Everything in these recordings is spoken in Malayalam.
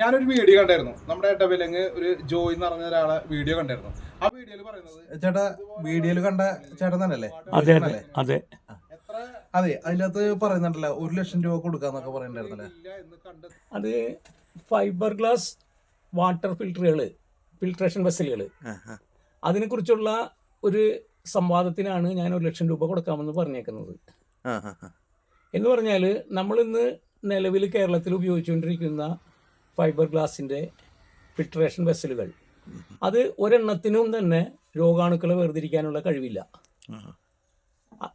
ഞാനൊരു വീഡിയോ കണ്ടായിരുന്നു. നമ്മുടെ ഇടവിലങ്ങ് ഒരു ജോയ് എന്ന് പറഞ്ഞ ഒരാളെ വീഡിയോ കണ്ടായിരുന്നു. ആ വീഡിയോയിൽ പറയുന്നത് ചേട്ടാ വീഡിയോയിൽ കണ്ട ചേട്ടൻ തന്നെയല്ലേ? അതെ അതെ അതെ. എത്ര അതെ അതിനകത്ത് പറയുന്നുണ്ടല്ലോ ഒരു ലക്ഷം രൂപ കൊടുക്കാന്നൊക്കെ പറയുന്നുണ്ടായിരുന്നല്ലേ? അത് ഫൈബർ ഗ്ലാസ് വാട്ടർ ഫിൽറ്ററുകൾ ഫിൽട്രേഷൻ വെസലുകൾ അതിനെക്കുറിച്ചുള്ള ഒരു സംവാദത്തിനാണ് ഞാൻ ഒരു ലക്ഷം രൂപ കൊടുക്കാമെന്ന് പറഞ്ഞേക്കുന്നത്. എന്ന് പറഞ്ഞാൽ നമ്മളിന്ന് നിലവിൽ കേരളത്തിൽ ഉപയോഗിച്ചുകൊണ്ടിരിക്കുന്ന ഫൈബർ ഗ്ലാസിന്റെ ഫിൽട്രേഷൻ വെസലുകൾ. അത് ഒരെണ്ണത്തിനും തന്നെ രോഗാണുക്കളെ വേർതിരിക്കാനുള്ള കഴിവില്ല.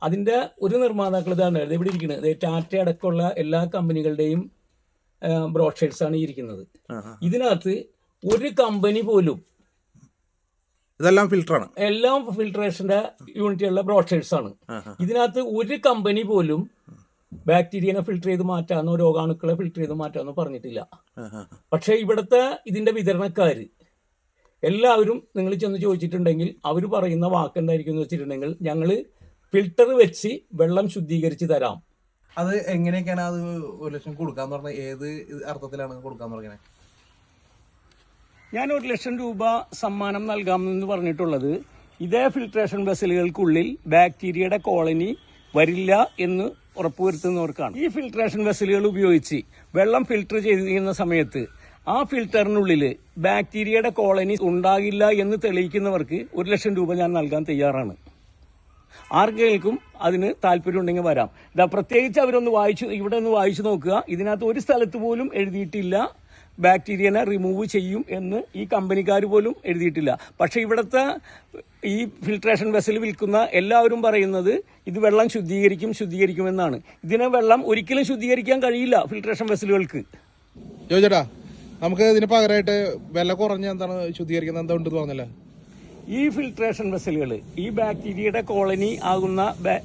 അതിന്റെ ഒരു നിർമ്മാതാക്കൾ ഇതാണ് ഇത് ഇവിടെ ഇരിക്കുന്നത് ടാറ്റ അടക്കമുള്ള എല്ലാ കമ്പനികളുടെയും ബ്രോഡ്ഷീറ്റ്സാണ് ഇരിക്കുന്നത്. ഇതിനകത്ത് ഒരു കമ്പനി പോലും ഇതെല്ലാം ഫിൽറ്ററാണ് എല്ലാം ഫിൽട്രേഷന്റെ ബ്രോഡ്ഷേഡ്സ് ആണ് ഇതിനകത്ത് ഒരു കമ്പനി പോലും ബാക്ടീരിയനെ ഫിൽട്ടർ ചെയ്ത് മാറ്റാമെന്നോ രോഗാണുക്കളെ ഫിൽട്ടർ ചെയ്ത് മാറ്റാമെന്നോ പറഞ്ഞിട്ടില്ല. പക്ഷേ ഇവിടുത്തെ ഇതിന്റെ വിതരണക്കാർ എല്ലാവരും നിങ്ങൾ ചെന്ന് ചോദിച്ചിട്ടുണ്ടെങ്കിൽ അവർ പറയുന്ന വാക്കെന്തായിരിക്കും എന്ന് വെച്ചിട്ടുണ്ടെങ്കിൽ ഞങ്ങൾ ഫിൽട്ടർ വെച്ച് വെള്ളം ശുദ്ധീകരിച്ച് തരാം. അത് എങ്ങനെയൊക്കെയാണ് അത് ഒരു ലക്ഷം കൊടുക്കാന്ന് പറഞ്ഞ ഏത് അർത്ഥത്തിലാണ് കൊടുക്കാന്ന് പറഞ്ഞത് ഞാൻ ഒരു ലക്ഷം രൂപ സമ്മാനം നൽകാമെന്ന് പറഞ്ഞിട്ടുള്ളത് ഇതേ ഫിൽട്രേഷൻ വെസലുകൾക്കുള്ളിൽ ബാക്ടീരിയയുടെ കോളനി വരില്ല എന്ന് ഉറപ്പുവരുത്തുന്നവർക്കാണ്. ഈ ഫിൽട്രേഷൻ വെസലുകൾ ഉപയോഗിച്ച് വെള്ളം ഫിൽട്ടർ ചെയ്യുന്ന സമയത്ത് ആ ഫിൽറ്ററിനുള്ളിൽ ബാക്ടീരിയയുടെ കോളനി ഉണ്ടാകില്ല എന്ന് തെളിയിക്കുന്നവർക്ക് ഒരു ലക്ഷം രൂപ ഞാൻ നൽകാൻ തയ്യാറാണ്. ആർക്കെങ്കിലും അതിന് താല്പര്യമുണ്ടെങ്കിൽ വരാം. പ്രത്യേകിച്ച് അവരൊന്ന് വായിച്ചു ഇവിടെ ഒന്ന് വായിച്ചു നോക്കുക. ഇതിനകത്ത് ഒരു സ്ഥലത്ത് പോലും എഴുതിയിട്ടില്ല. ബാക്ടീരിയനെ റിമൂവ് ചെയ്യും എന്ന് ഈ കമ്പനിക്കാർ പോലും എഴുതിയിട്ടില്ല. പക്ഷേ ഇവിടുത്തെ ഈ ഫിൽട്രേഷൻ വെസൽ വിൽക്കുന്ന എല്ലാവരും പറയുന്നത് ഇത് വെള്ളം ശുദ്ധീകരിക്കും ശുദ്ധീകരിക്കുമെന്നാണ് ഇതിനെ വെള്ളം ഒരിക്കലും ശുദ്ധീകരിക്കാൻ കഴിയില്ല ഫിൽട്രേഷൻ വെസലുകൾക്ക് ചോദിച്ചേട്ടാ നമുക്ക് ഇതിന് പകരമായിട്ട് വില കുറഞ്ഞ എന്താണ് ശുദ്ധീകരിക്കുന്നത് എന്താ ഉണ്ട് പറഞ്ഞല്ലേ? ഈ ഫിൽട്രേഷൻ വെസലുകൾ ഈ ബാക്ടീരിയയുടെ കോളനി ആകുന്ന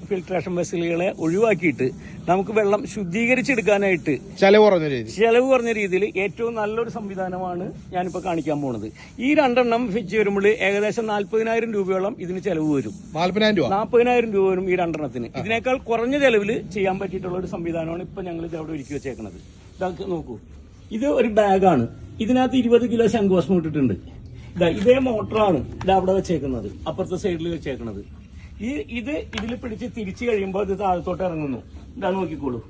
ഫിൽട്രേഷൻ വെസലുകളെ ഒഴിവാക്കിയിട്ട് നമുക്ക് വെള്ളം ശുദ്ധീകരിച്ചെടുക്കാനായിട്ട് ചെലവ് കുറഞ്ഞ രീതി. ചെലവ് കുറഞ്ഞ രീതിയിൽ ഏറ്റവും നല്ലൊരു സംവിധാനമാണ് ഞാനിപ്പോൾ കാണിക്കാൻ പോണത്. ഈ രണ്ടെണ്ണം വെച്ച് വരുമ്പോൾ ഏകദേശം നാൽപ്പതിനായിരം രൂപയോളം ഇതിന് ചെലവ് വരും. നാല്പതിനായിരം രൂപ. നാൽപ്പതിനായിരം രൂപ വരും ഈ രണ്ടെണ്ണത്തിന്. ഇതിനേക്കാൾ കുറഞ്ഞ ചെലവിൽ ചെയ്യാൻ പറ്റിയിട്ടുള്ള ഒരു സംവിധാനമാണ് ഇപ്പൊ ഞങ്ങൾ ഇത് അവിടെ ഒരുക്കി വെച്ചേക്കുന്നത് ഇതൊക്കെ നോക്കൂ. ഇത് ഒരു ബാഗാണ് ഇതിനകത്ത് ഇരുപത് കിലോ ശംഖുഭസ്മം ഇട്ടിട്ടുണ്ട്. ഇതാ മോട്ടറാണ് ഇത് അവിടെ വെച്ചേക്കുന്നത്. അപ്പുറത്തെ സൈഡിൽ വെച്ചേക്കുന്നത് ഈ ഇത് ഇതിൽ പിടിച്ച് തിരിച്ചു കഴിയുമ്പോൾ ഇത് താഴത്തോട്ട് ഇറങ്ങുന്നു. ഇതാ നോക്കിക്കോളൂ.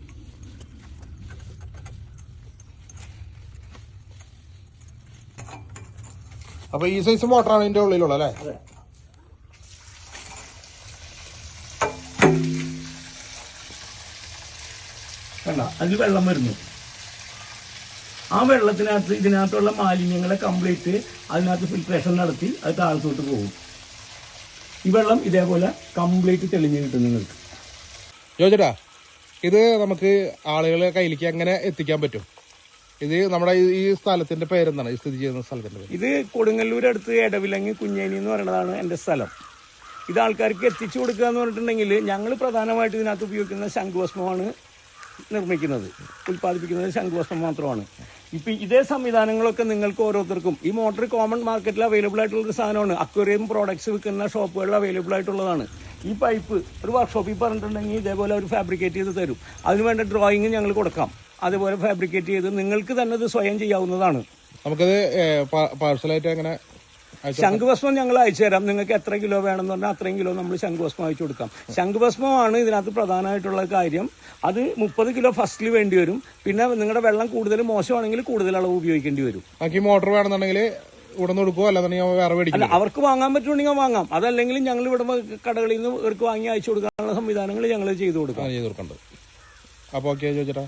അപ്പൊ ഈ സൈസ് മോട്ടറാണ് ഇതിന്റെ ഉള്ളിലുള്ള അല്ലേ? കണ്ട? അതിൽ വെള്ളം വരുന്നു. ആ വെള്ളത്തിനകത്ത് ഇതിനകത്തുള്ള മാലിന്യങ്ങളെ കംപ്ലീറ്റ് അതിനകത്ത് ഫിൽട്രേഷൻ നടത്തി അത് താഴത്തോട്ട് പോകും. ഈ വെള്ളം ഇതേപോലെ കംപ്ലീറ്റ് തെളിഞ്ഞു കിട്ടും നിങ്ങൾക്ക്. ചോദിച്ചേട്ടാ ഇത് നമുക്ക് ആളുകളെ കയ്യിലേക്ക് അങ്ങനെ എത്തിക്കാൻ പറ്റും? ഇത് നമ്മുടെ ഈ- ഈ സ്ഥലത്തിന്റെ പേരെന്താണ്? ഈ സ്ഥിതി ചെയ്യുന്ന സ്ഥലത്തിന്റെ പേര്. ഇത് കൊടുങ്ങല്ലൂർ അടുത്ത് എടവിലങ്ങി കുഞ്ഞേനി എന്ന് പറയുന്നതാണ് എന്റെ സ്ഥലം. ഇത് ആൾക്കാർക്ക് എത്തിച്ചു കൊടുക്കുക എന്ന് പറഞ്ഞിട്ടുണ്ടെങ്കിൽ ഞങ്ങൾ പ്രധാനമായിട്ട് ഇതിനകത്ത് ഉപയോഗിക്കുന്ന ശംഖുഭസ്മമാണ് നിർമ്മിക്കുന്നത്. ഉൽപ്പാദിപ്പിക്കുന്നത് ശംഖുഭസ്മം മാത്രമാണ്. ഇപ്പം ഇതേ സംവിധാനങ്ങളൊക്കെ നിങ്ങൾക്ക് ഓരോരുത്തർക്കും. ഈ മോട്ടർ കോമൺ മാർക്കറ്റിൽ അവൈലബിൾ ആയിട്ടുള്ള ഒരു സാധനമാണ്. അക്വേറിയം പ്രോഡക്ട്സ് വിൽക്കുന്ന ഷോപ്പുകളിൽ അവൈലബിൾ ആയിട്ടുള്ളതാണ്. ഈ പൈപ്പ് ഒരു വർക്ക്ഷോപ്പിൽ പറഞ്ഞിട്ടുണ്ടെങ്കിൽ ഇതേപോലെ അവർ ഫാബ്രിക്കേറ്റ് ചെയ്ത് തരും. അതിനുവേണ്ട ഡ്രോയിങ് ഞങ്ങൾ കൊടുക്കാം. അതുപോലെ ഫാബ്രിക്കേറ്റ് ചെയ്ത് നിങ്ങൾക്ക് തന്നെ ഇത് സ്വയം ചെയ്യാവുന്നതാണ്. നമുക്കത് പാഴ്സലായിട്ട് എങ്ങനെ അയച്ചു ശംഖുഭസ്മം ഞങ്ങൾ അയച്ചു തരാം. നിങ്ങൾക്ക് എത്ര കിലോ വേണമെന്ന് പറഞ്ഞാൽ അത്രയും കിലോ നമ്മൾ ശംഖുഭസ്മം അയച്ചു കൊടുക്കാം. ശംഖുഭസ്മമാണ് ഇതിനകത്ത് പ്രധാനമായിട്ടുള്ള കാര്യം. അത് മുപ്പത് കിലോ ഫസ്റ്റിൽ വേണ്ടി വരും. പിന്നെ നിങ്ങളുടെ വെള്ളം കൂടുതൽ മോശമാണെങ്കിൽ കൂടുതൽ അളവ് ഉപയോഗിക്കേണ്ടി വരും. ബാക്കി മോട്ടോർ വേണമെന്നുണ്ടെങ്കിൽ ഇവിടെ നിന്ന് കൊടുക്കുമോ അല്ലാന്നുണ്ടെങ്കിൽ വേറെ അവർക്ക് വാങ്ങാൻ പറ്റുമെങ്കിൽ വാങ്ങാം. അതല്ലെങ്കിൽ ഞങ്ങൾ ഇവിടെ കടകളിൽ നിന്ന് ഇവർക്ക് വാങ്ങി അയച്ചു കൊടുക്കാനുള്ള സംവിധാനങ്ങൾ ഞങ്ങൾ ചെയ്തു കൊടുക്കാം. ചെയ്തു കൊടുക്കണ്ടത് അപ്പോൾ ഓക്കെ ചോദിച്ചേട്ടാ.